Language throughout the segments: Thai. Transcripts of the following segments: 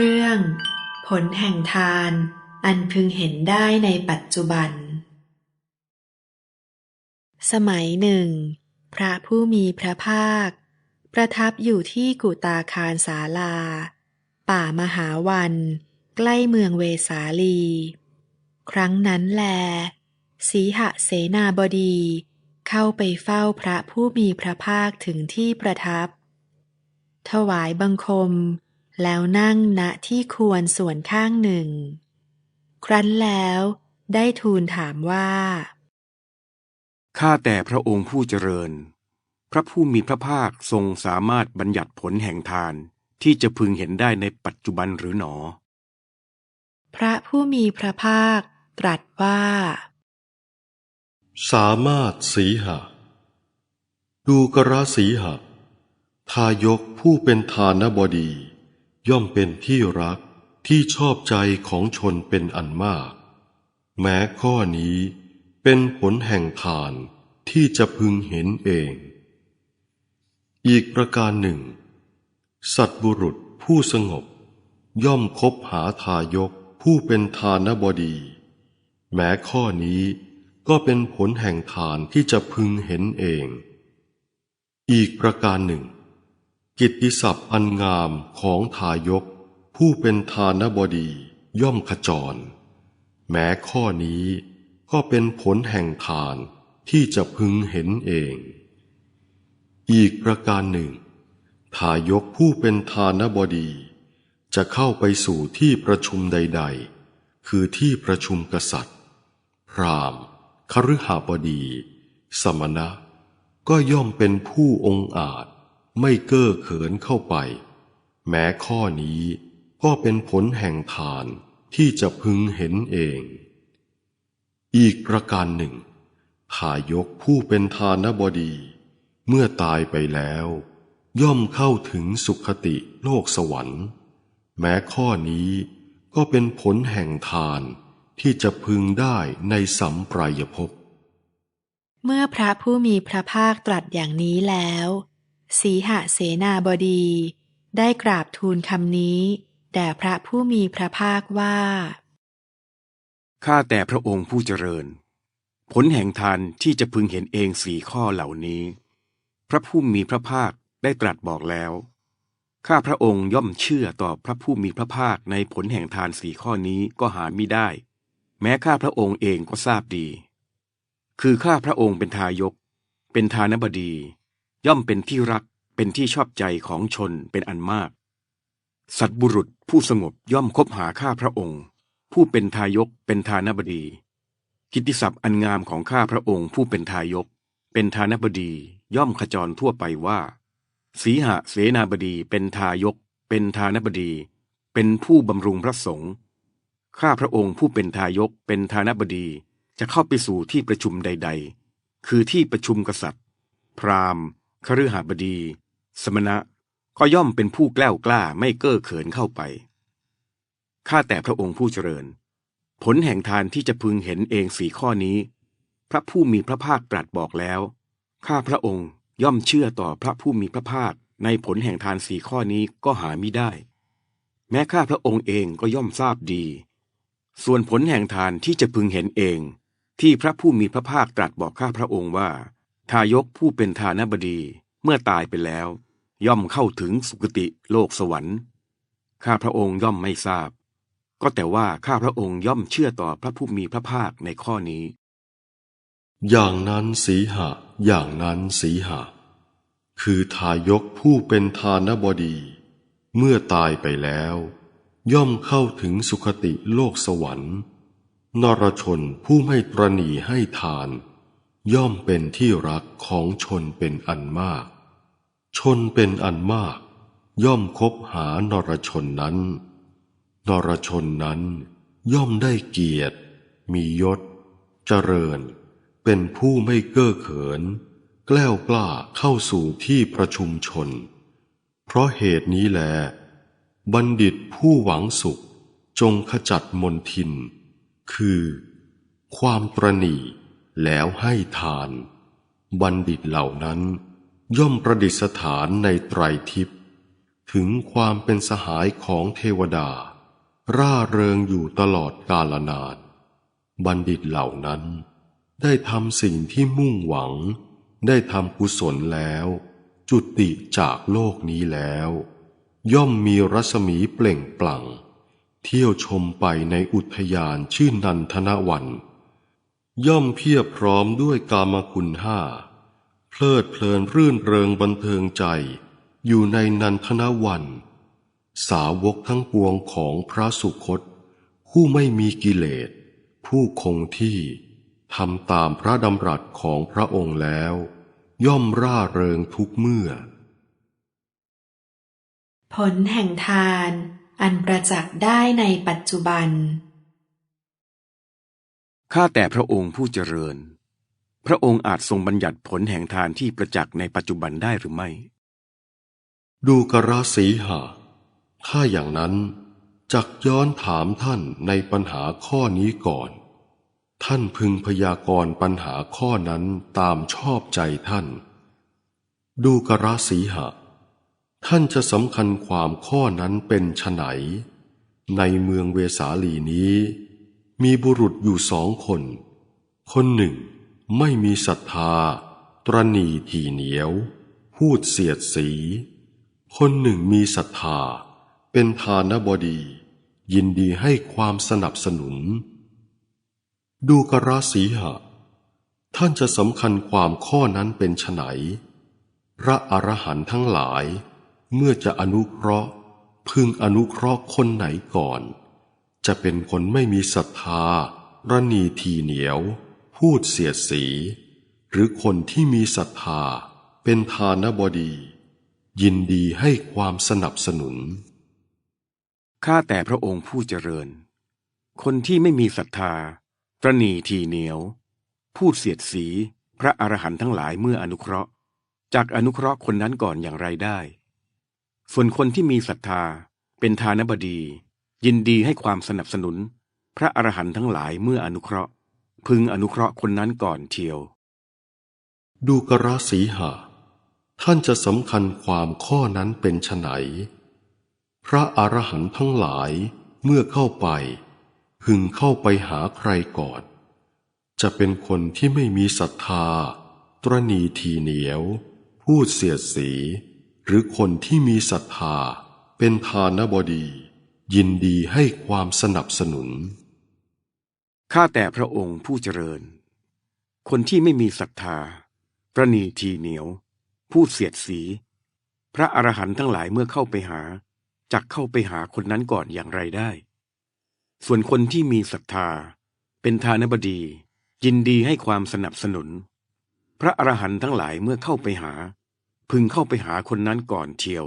เรื่อง ผลแห่งทาน อันพึงเห็นได้ในปัจจุบัน สมัยหนึ่ง พระผู้มีพระภาค ประทับอยู่ที่กุตาคารสาลา ป่ามหาวัน ใกล้เมืองเวสาลี ครั้งนั้นแล สีหเสนาบดีเข้าไปเฝ้าพระผู้มีพระภาคถึงที่ประทับ ถวายบังคม แล้วนั่งณที่ควรส่วนข้างหนึ่ง ครั้นแล้วได้ทูลถามว่า ข้าแต่พระองค์ผู้เจริญ พระผู้มีพระภาคทรงสามารถบัญญัติผลแห่งทานที่จะพึงเห็นได้ในปัจจุบันหรือหนอ พระผู้มีพระภาคตรัสว่า สามารถสีหะ ดูกระสีหะ ทายกผู้เป็นทานบดี ย่อมเป็นที่รักที่ชอบใจของชนเป็นอันมาก แม้ข้อนี้เป็นผลแห่งทานที่จะพึงเห็นเอง อีกประการหนึ่ง สัตว์บุรุษผู้สงบ ย่อมคบหาทายกผู้เป็นทานบดี แม้ข้อนี้ก็เป็นผลแห่งทานที่จะพึงเห็นเอง อีกประการหนึ่ง กิตติศัพท์อันงามของทายก ผู้เป็นทานบดีย่อมขจร แม้ข้อนี้ก็เป็นผลแห่งทานที่จะพึงเห็นเอง อีกประการหนึ่ง ทายกผู้เป็นทานบดี จะเข้าไปสู่ที่ประชุมใด ๆ คือที่ประชุมกษัตริย์ พราหมณ์คฤหบดี สมณะ ก็ย่อมเป็นผู้องอาจ ไม่เก้อเขินเข้าไป แม้ข้อนี้ก็เป็นผลแห่งทานที่จะพึงเห็นเอง อีกประการหนึ่งทายกผู้เป็นทานบดี เมื่อตายไปแล้ว ย่อมเข้าถึงสุขติโลกสวรรค์ แม้ข้อนี้ก็เป็นผลแห่งทานที่จะพึงได้ในสัมปรายภพ เมื่อพระผู้มีพระภาคตรัสอย่างนี้แล้ว สีหเสนาบดี ได้กราบทูลคำนี้ แด่พระผู้มีพระภาคว่า ข้าแต่พระองค์ผู้เจริญ ผลแห่งทานที่จะพึงเห็นเองสี่ข้อเหล่านี้ พระผู้มีพระภาคได้ตรัสบอกแล้ว ข้าพระองค์ย่อมเชื่อต่อพระผู้มีพระภาคในผลแห่งทานสี่ข้อนี้ก็หาไม่ได้ แม้ข้าพระองค์เองก็ทราบดี คือข้าพระองค์เป็นทายก เป็นทานบดี ย่อมเป็นที่รักเป็นที่ชอบใจของชนเป็นอันมาก สัตบุรุษผู้สงบย่อมคบหาข้าพระองค์ ผู้เป็นทายกเป็นทานบดี กิตติศัพท์อันงามของข้าพระองค์ผู้เป็นทายก เป็นทานบดีย่อมขจรทั่วไปว่า สีหเสนาบดีเป็นทายก เป็นทานบดี เป็นผู้บำรุงพระสงฆ์ข้าพระองค์ผู้เป็นทายกเป็นทานบดีจะเข้าไปสู่ที่ประชุมใด ๆ คือที่ประชุมกษัตริย์ พราหมณ์ คฤหบดี สมณะก็ย่อมเป็นผู้แกล้วกล้าไม่เก้อเขินเข้าไป ข้าแต่พระองค์ผู้เจริญ ผลแห่งทานที่จะพึงเห็นเองสี่ข้อนี้ พระผู้มีพระภาคตรัสบอกแล้ว ข้าพระองค์ย่อมเชื่อต่อพระผู้มีพระภาคในผลแห่งทานสี่ข้อนี้ก็หามิได้ แม้ข้าพระองค์เองก็ย่อมทราบดี ส่วนผลแห่งทานที่จะพึงเห็นเอง ที่พระผู้มีพระภาคตรัสบอกข้าพระองค์ว่า ทายกผู้เป็นทานบดีเมื่อตายไปแล้ว ย่อมเข้าถึงสุคติโลกสวรรค์ข้าพระองค์ย่อมไม่ทราบ ก็แต่ว่าข้าพระองค์ย่อมเชื่อต่อพระผู้มีพระภาคในข้อนี้ อย่างนั้นสีหะ อย่างนั้นสีหะ คือทายกผู้เป็นทานบดี เมื่อตายไปแล้ว ย่อมเข้าถึงสุคติโลกสวรรค์ นรชนผู้ไม่ตรณีให้ทาน ย่อมเป็นที่รักของชนเป็นอันมาก ชนเป็นอันมาก ย่อมคบหานรชนนั้น นรชนนั้น ย่อมได้เกียรติ มียศ เจริญ เป็นผู้ไม่เก้อเขิน แกล้วกล้าเข้าสู่ที่ประชุมชน เพราะเหตุนี้แล บัณฑิตผู้หวังสุขจงขจัดมนทิน คือ ความตรณี แล้วให้ทาน บัณฑิตเหล่านั้น ย่อมประดิษฐานในไตรทิพย์ถึงความเป็นสหายของเทวดา ร่าเริงอยู่ตลอดกาลนาน บัณฑิตเหล่านั้น ได้ทำสิ่งที่มุ่งหวัง ได้ทำกุศลแล้ว จุติจากโลกนี้แล้ว ย่อมมีรัศมีเปล่งปลั่ง เที่ยวชมไปในอุทยานชื่อนันทนวัน ย่อมเพียบพร้อมด้วยกามคุณห้า เพลิดเพลินรื่นเริงบันเทิงใจ อยู่ในนันทนวัน สาวกทั้งปวงของพระสุคต ผู้ไม่มีกิเลส ผู้คงที่ทำตามพระดำรัสของพระองค์แล้ว ย่อมร่าเริงทุกเมื่อ ผลแห่งทานอันประจักษ์ได้ในปัจจุบัน ข้าแต่พระองค์ผู้เจริญ พระองค์อาจทรงบัญญัติผลแห่งทานที่ประจักษ์ในปัจจุบันได้หรือไม่ ดูกราสีหาถ้าอย่างนั้นจักย้อนถามท่านในปัญหาข้อนี้ก่อน ท่านพึงพยากรณ์ปัญหาข้อนั้นตามชอบใจท่าน ดูกราสีหะ ท่านจะสำคัญความข้อนั้นเป็นไฉนในเมืองเวสาลีนี้ มีบุรุษอยู่สองคน คนหนึ่งไม่มีศรัทธา ตรณีทีเหนียว พูดเสียดสี คนหนึ่งมีศรัทธา เป็นทานบดี ยินดีให้ความสนับสนุน ดูกราสีหะ ท่านจะสำคัญความข้อนั้นเป็นไฉนพระอรหันต์ทั้งหลาย เมื่อจะอนุเคราะห์ พึงอนุเคราะห์คนไหนก่อน จะเป็นคนไม่มีศรัทธาระนีทีเหนียว พูดเสียดสี หรือคนที่มีศรัทธาเป็นทานบดี ยินดีให้ความสนับสนุน ข้าแต่พระองค์ผู้เจริญ คนที่ไม่มีศรัทธาตรณีทีเหนียว พูดเสียดสี พระอรหันต์ทั้งหลายเมื่ออนุเคราะห์จากอนุเคราะห์คนนั้นก่อนอย่างไรได้ ส่วนคนที่มีศรัทธาเป็นทานบดี ยินดีให้ความสนับสนุน พระอรหันต์ทั้งหลายเมื่ออนุเคราะห์ พึงอนุเคราะห์คนนั้นก่อนเทียว ดูกราสีหะท่านจะสำคัญความข้อนั้นเป็นไฉนพระอรหันต์ทั้งหลายเมื่อเข้าไป พึงเข้าไปหาใครก่อน จะเป็นคนที่ไม่มีศรัทธา ตรณีทีเหนียว พูดเสียดสี หรือคนที่มีศรัทธาเป็นทานบดี ยินดีให้ความสนับสนุน ข้าแต่พระองค์ผู้เจริญ คนที่ไม่มีศรัทธา ประนีทีเหนียวพูดเสียดสี พระอรหันต์ทั้งหลายเมื่อเข้าไปหา จักเข้าไปหาคนนั้นก่อนอย่างไรได้ ส่วนคนที่มีศรัทธา เป็นทานบดี ยินดีให้ความสนับสนุน พระอรหันต์ทั้งหลายเมื่อเข้าไปหา พึงเข้าไปหาคนนั้นก่อนเทียว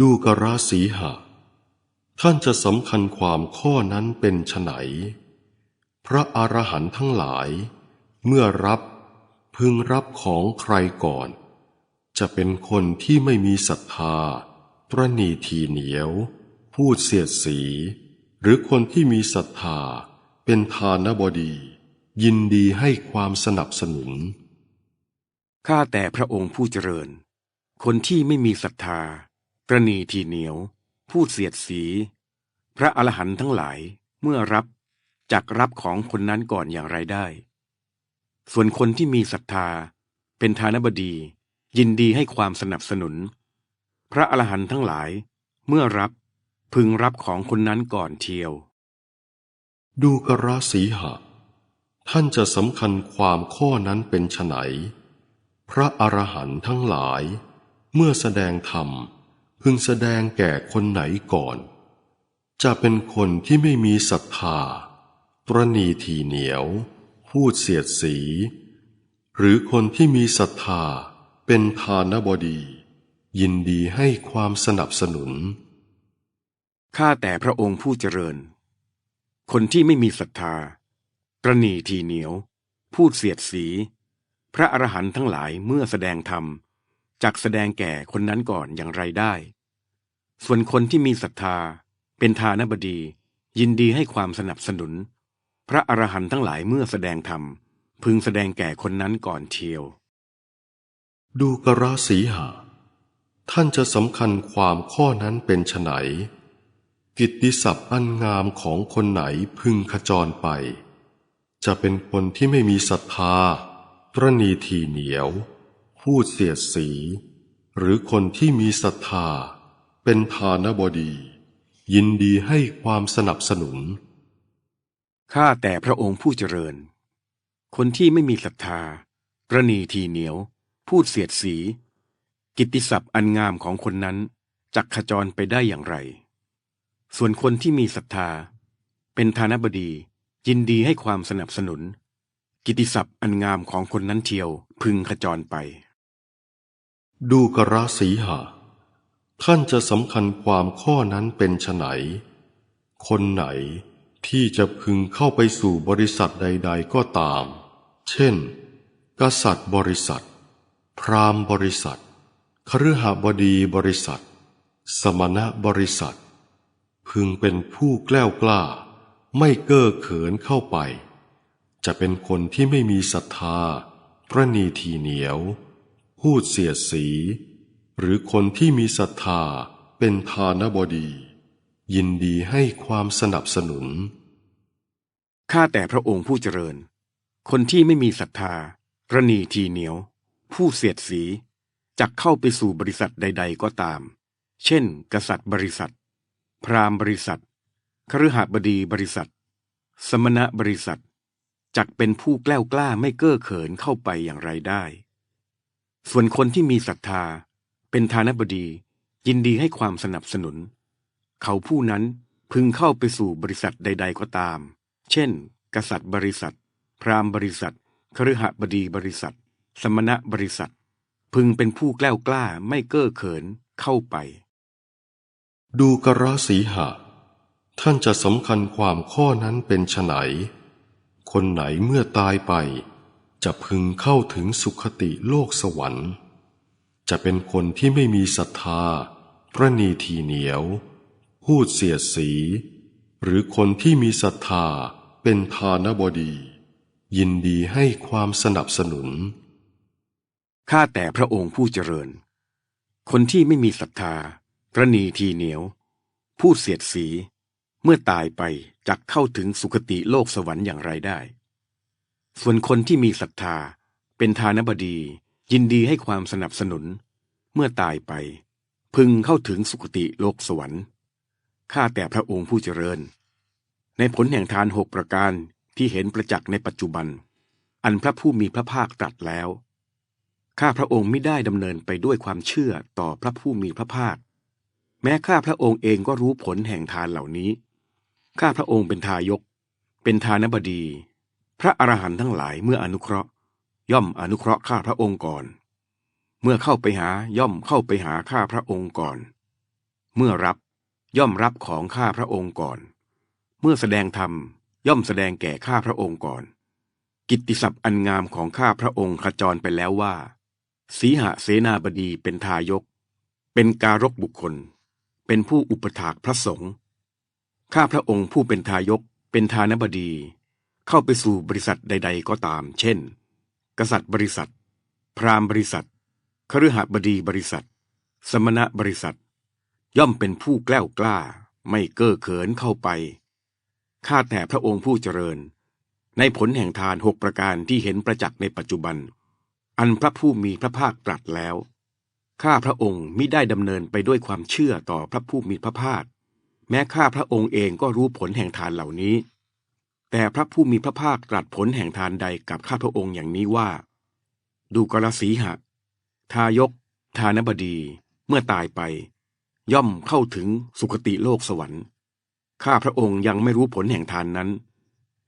ดูกราสีหะ ท่านจะสำคัญความข้อนั้นเป็นไฉนพระอรหันต์ทั้งหลาย เมื่อรับพึงรับของใครก่อน จะเป็นคนที่ไม่มีศรัทธา ตรณีทีเหนียว พูดเสียดสี หรือคนที่มีศรัทธา เป็นทานบดี ยินดีให้ความสนับสนุน ข้าแต่พระองค์ผู้เจริญ คนที่ไม่มีศรัทธา ตรณีทีเหนียว พูดเสียดสี พระอรหันต์ทั้งหลายเมื่อรับจักรับของคนนั้นก่อนอย่างไรได้ ส่วนคนที่มีศรัทธา เป็นทานบดี ยินดีให้ความสนับสนุน พระอรหันต์ทั้งหลาย เมื่อรับพึงรับของคนนั้นก่อนเทียว ดูกราสีหะ ท่านจะสำคัญความข้อนั้นเป็นไฉนพระอรหันต์ทั้งหลาย เมื่อแสดงธรรม พึงแสดงแก่คนไหนก่อน จะเป็นคนที่ไม่มีศรัทธา ตรณีทีเหนียว พูดเสียดสี หรือคนที่มีศรัทธาเป็นทานบดี ยินดีให้ความสนับสนุน ข้าแต่พระองค์ผู้เจริญ คนที่ไม่มีศรัทธา ตรณีทีเหนียว พูดเสียดสี พระอรหันต์ทั้งหลายเมื่อแสดงธรรม จักแสดงแก่คนนั้นก่อนอย่างไรได้ ส่วนคนที่มีศรัทธา เป็นทานบดี ยินดีให้ความสนับสนุน พระอรหันต์ทั้งหลายเมื่อแสดงธรรม พึงแสดงแก่คนนั้นก่อนเทียว ดูกราสีหะท่านจะสำคัญความข้อนั้นเป็นไฉนกิตติศัพท์อันงามของคนไหนพึงขจรไป จะเป็นคนที่ไม่มีศรัทธาตรณีทีเหนียว พูดเสียดสี หรือคนที่มีศรัทธา เป็นทานบดี ยินดีให้ความสนับสนุน ข้าแต่พระองค์ผู้เจริญ คนที่ไม่มีศรัทธาประนีทีเหนียว พูดเสียดสี กิตติศัพท์อันงามของคนนั้นจักขจรไปได้อย่างไร ส่วนคนที่มีศรัทธา เป็นธานบดี ยินดีให้ความสนับสนุน กิตติศัพท์อันงามของคนนั้นเทียวพึงขจรไป ดูกระสีหะ ท่านจะสำคัญความข้อนั้นเป็นไฉนคนไหนที่จะพึงเข้าไปสู่บริษัทใด ๆ ก็ตาม เช่น กษัตริย์บริษัท พราหมณ์บริษัทคฤหบดีบริษัท สมณะบริษัท พึงเป็นผู้แกล้วกล้า ไม่เก้อเขินเข้าไป จะเป็นคนที่ไม่มีศรัทธาประนีทีเหนียว พูดเสียดสี หรือคนที่มีศรัทธาเป็นทานบดี ยินดีให้ความสนับสนุน ข้าแต่พระองค์ผู้เจริญ คนที่ไม่มีศรัทธาประนีทีเหนียว ผู้เสียดสีจักเข้าไปสู่บริษัทใด ๆ ก็ตาม เช่น กษัตริย์บริษัท พราหมณ์บริษัทคฤหบดีบริษัท สมณะบริษัทจักเป็นผู้แกล้วกล้าไม่เก้อเขินเข้าไปอย่างไรได้ ส่วนคนที่มีศรัทธา เป็นทานบดียินดีให้ความสนับสนุน เขาผู้นั้นพึงเข้าไปสู่บริษัทใด ๆก็ตาม เช่น กษัตริย์บริษัท พราหมณ์บริษัทคฤหบดีบริษัท สมณะบริษัท พึงเป็นผู้แกล้วกล้าไม่เก้อเขินเข้าไป ดูกระสีหะ ท่านจะสำคัญความข้อนั้นเป็นไฉนคนไหนเมื่อตายไป จะพึงเข้าถึงสุขติโลกสวรรค์ จะเป็นคนที่ไม่มีศรัทธาประนีทีเหนียว พูดเสียดสี หรือคนที่มีศรัทธาเป็นทานบดี ยินดีให้ความสนับสนุน ข้าแต่พระองค์ผู้เจริญ คนที่ไม่มีศรัทธาประนีทีเหนียว พูดเสียดสี เมื่อตายไปจักเข้าถึงสุคติโลกสวรรค์อย่างไรได้ ส่วนคนที่มีศรัทธาเป็นทานบดี ยินดีให้ความสนับสนุน เมื่อตายไป พึงเข้าถึงสุคติโลกสวรรค์ข้าแต่พระองค์ผู้เจริญ ในผลแห่งทานหกประการที่เห็นประจักษ์ในปัจจุบัน อันพระผู้มีพระภาคตรัสแล้ว ข้าพระองค์ไม่ได้ดำเนินไปด้วยความเชื่อต่อพระผู้มีพระภาค แม้ข้าพระองค์เองก็รู้ผลแห่งทานเหล่านี้ ข้าพระองค์เป็นทายก เป็นทานบดี พระอรหันต์ทั้งหลายเมื่ออนุเคราะห์ ย่อมอนุเคราะห์ข้าพระองค์ก่อน เมื่อเข้าไปหาย่อมเข้าไปหาข้าพระองค์ก่อน เมื่อรับย่อมรับของข้าพระองค์ก่อน เมื่อแสดงธรรมย่อมแสดงแก่ข้าพระองค์ก่อน กิตติศัพท์อันงามของข้าพระองค์ขจรไปแล้วว่า สีหเสนาบดีเป็นทายก เป็นการกบุคคล เป็นผู้อุปถากพระสงฆ์ข้าพระองค์ผู้เป็นทายก เป็นทานบดี เข้าไปสู่บริษัทใด ๆ ก็ตาม เช่น กษัตริย์บริษัท พราหมณ์บริษัทคฤหบดีบริษัท สมณะบริษัท ย่อมเป็นผู้แกล้วกล้า ไม่เก้อเขินเข้าไป ข้าแต่พระองค์ผู้เจริญ ในผลแห่งทานหกประการที่เห็นประจักษ์ในปัจจุบัน อันพระผู้มีพระภาคตรัสแล้ว ข้าพระองค์มิได้ดำเนินไปด้วยความเชื่อต่อพระผู้มีพระภาค แม้ข้าพระองค์เองก็รู้ผลแห่งทานเหล่านี้ แต่พระผู้มีพระภาคตรัสผลแห่งทานใดกับข้าพระองค์อย่างนี้ว่า ดูกรสีหะ ทายก ทานบดี เมื่อตายไป ย่อมเข้าถึงสุคติโลกสวรรค์ ข้าพระองค์ยังไม่รู้ผลแห่งทานนั้น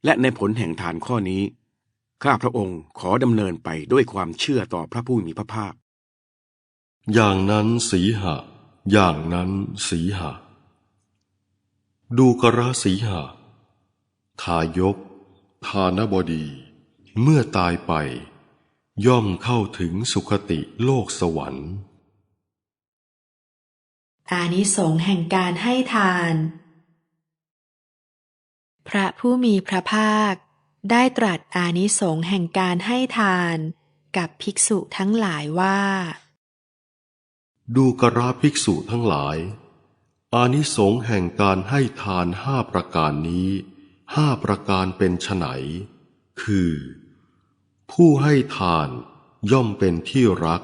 และในผลแห่งทานข้อนี้ ข้าพระองค์ขอดำเนินไปด้วยความเชื่อต่อพระผู้มีพระภาค อย่างนั้นสีหะ อย่างนั้นสีหะ ดูกระสีหะ ทายก ทานบดี เมื่อตายไป ย่อมเข้าถึงสุคติโลกสวรรค์ อานิสงส์แห่งการให้ทาน พระผู้มีพระภาค ได้ตรัสอานิสงส์แห่งการให้ทาน กับภิกษุทั้งหลายว่า ดูกราภิกษุทั้งหลายอานิสงส์แห่งการให้ทานห้าประการนี้ ห้าประการเป็นไฉนคือ ผู้ให้ทานย่อมเป็นที่รัก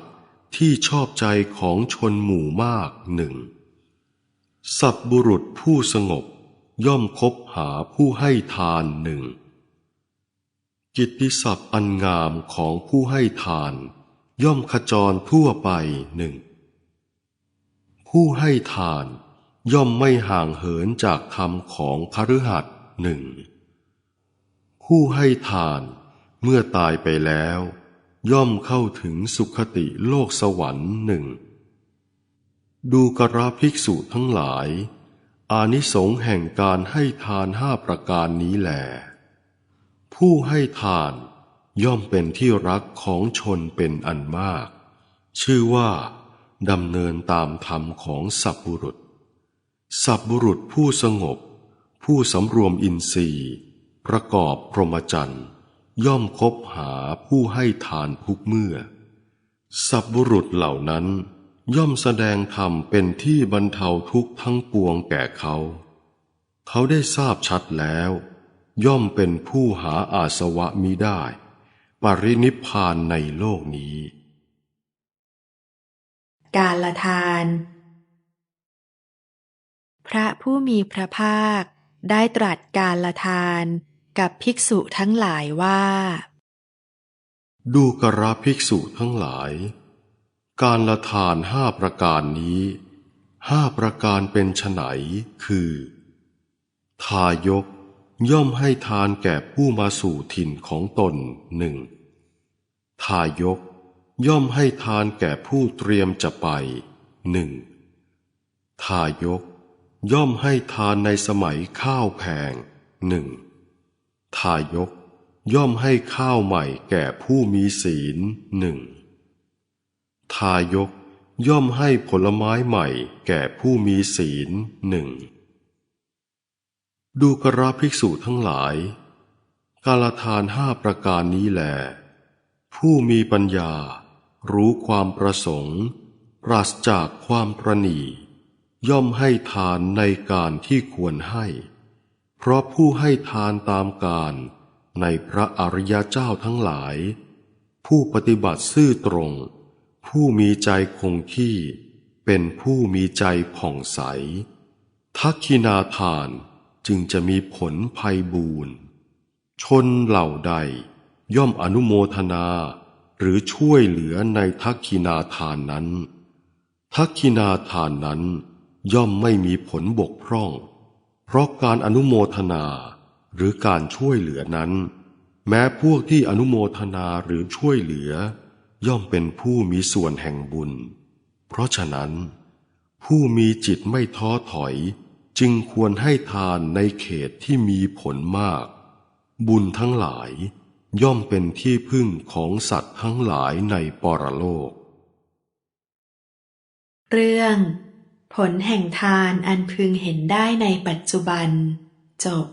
ที่ชอบใจของชนหมู่มากหนึ่ง สัตบุรุษผู้สงบย่อมคบหาผู้ให้ทานหนึ่ง กิตติศัพท์อันงามของผู้ให้ทาน ย่อมขจรทั่วไปหนึ่ง ผู้ให้ทานย่อมไม่ห่างเหินจากธรรมของคฤหัสถ์ หนึ่งผู้ให้ทานเมื่อตายไปแล้ว ย่อมเข้าถึงสุขติโลกสวรรค์หนึ่งดูกราภิกษุทั้งหลาย อานิสงส์แห่งการให้ทานห้าประการนี้แหลผู้ให้ทานย่อมเป็นที่รักของชนเป็นอันมาก ชื่อว่าดำเนินตามธรรมของสัพบุรุษ สัพบุรุษผู้สงบ ผู้สำรวมอินทรีย์ประกอบพรหมจรรย์ย่อมคบหาผู้ให้ทานทุกเมื่อ สัพบุรุษเหล่านั้นย่อมแสดงธรรมเป็นที่บรรเทาทุกข์ทั้งปวงแก่เขา เขาได้ทราบชัดแล้ว ย่อมเป็นผู้หาอาสวะมิได้ ปรินิพานในโลกนี้ การละทาน พระผู้มีพระภาค ได้ตรัสการละทานกับภิกษุทั้งหลายว่า ดูกราภิกษุทั้งหลาย การละทานห้าประการนี้ห้าประการเป็นไฉนคือ ทายกย่อมให้ทานแก่ผู้มาสู่ถิ่นของตนหนึ่งทายกย่อมให้ทานแก่ผู้เตรียมจะไปหนึ่งทายก ย่อมให้ทานในสมัยข้าวแพงหนึ่งทายก ย่อมให้ข้าวใหม่แก่ผู้มีศีลหนึ่งทายก ย่อมให้ผลไม้ใหม่แก่ผู้มีศีลหนึ่งดูกราภิกษุทั้งหลาย กาลทานห้าประการนี้แหลผู้มีปัญญา รู้ความประสงค์ ปราศจากความประนี ย่อมให้ทานในการที่ควรให้ เพราะผู้ให้ทานตามการในพระอริยเจ้าทั้งหลาย ผู้ปฏิบัติซื่อตรง ผู้มีใจคงที่ เป็นผู้มีใจผ่องใส ทักขินาทานจึงจะมีผลภัยบูรณ์ชนเหล่าใดย่อมอนุโมทนา หรือช่วยเหลือในทักขินาทานนั้น ทักขินาทานนั้น ย่อมไม่มีผลบกพร่อง เพราะการอนุโมทนาหรือการช่วยเหลือนั้น แม้พวกที่อนุโมทนาหรือช่วยเหลือ ย่อมเป็นผู้มีส่วนแห่งบุญ เพราะฉะนั้น ผู้มีจิตไม่ท้อถอย จึงควรให้ทานในเขตที่มีผลมาก บุญทั้งหลายย่อมเป็นที่พึ่งของสัตว์ทั้งหลายในปรโลก เรื่อง ผลแห่งทานอันพึงเห็นได้ในปัจจุบัน จบ